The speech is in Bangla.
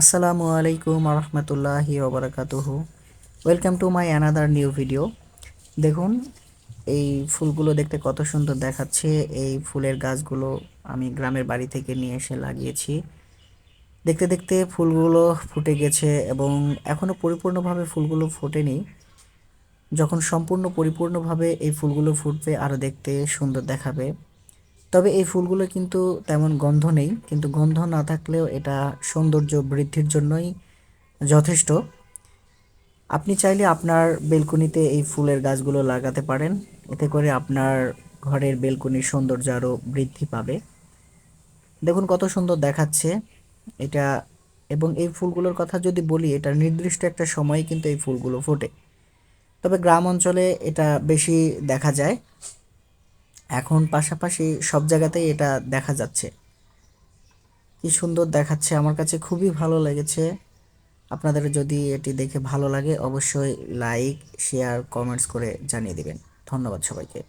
আসসালামু আলাইকুম রহমতুল্লাহি ওবরাকাতুহু welcome to my another new video দেখুন, এই ফুলগুলো দেখতে কত সুন্দর দেখাচ্ছে। এই ফুলের গাছগুলো আমি গ্রামের বাড়ি থেকে নিয়ে এসে লাগিয়েছি। দেখতে দেখতে ফুলগুলো ফুটে গেছে এবং এখনও পরিপূর্ণভাবে ফুলগুলো ফোটেনি। যখন সম্পূর্ণ পরিপূর্ণভাবে এই ফুলগুলো ফুটবে আরও দেখতে সুন্দর দেখাবে। তবে এই ফুলগুলো কিন্তু তেমন গন্ধ নেই, কিন্তু গন্ধ না থাকলেও এটা সৌন্দর্য বৃদ্ধির জন্যই যথেষ্ট। আপনি চাইলে আপনার বেলকনিতে এই ফুলের গাছগুলো লাগাতে পারেন, এতে করে আপনার ঘরের বেলকনির সৌন্দর্য আরও বৃদ্ধি পাবে। দেখুন কত সুন্দর দেখাচ্ছে এটা, এবং এই ফুলগুলোর কথা যদি বলি, এটা নির্দিষ্ট একটা সময়ে কিন্তু এই ফুলগুলো ফোটে। তবে গ্রাম অঞ্চলে এটা বেশি দেখা যায়। এখন পাশাপাশি সব জায়গাতেই এটা দেখা যাচ্ছে। কি সুন্দর দেখাচ্ছে, আমার কাছে খুবই ভালো লেগেছে। আপনাদের যদি এটি দেখে ভালো লাগে, অবশ্যই লাইক শেয়ার কমেন্টস করে জানিয়ে দেবেন। ধন্যবাদ সবাইকে।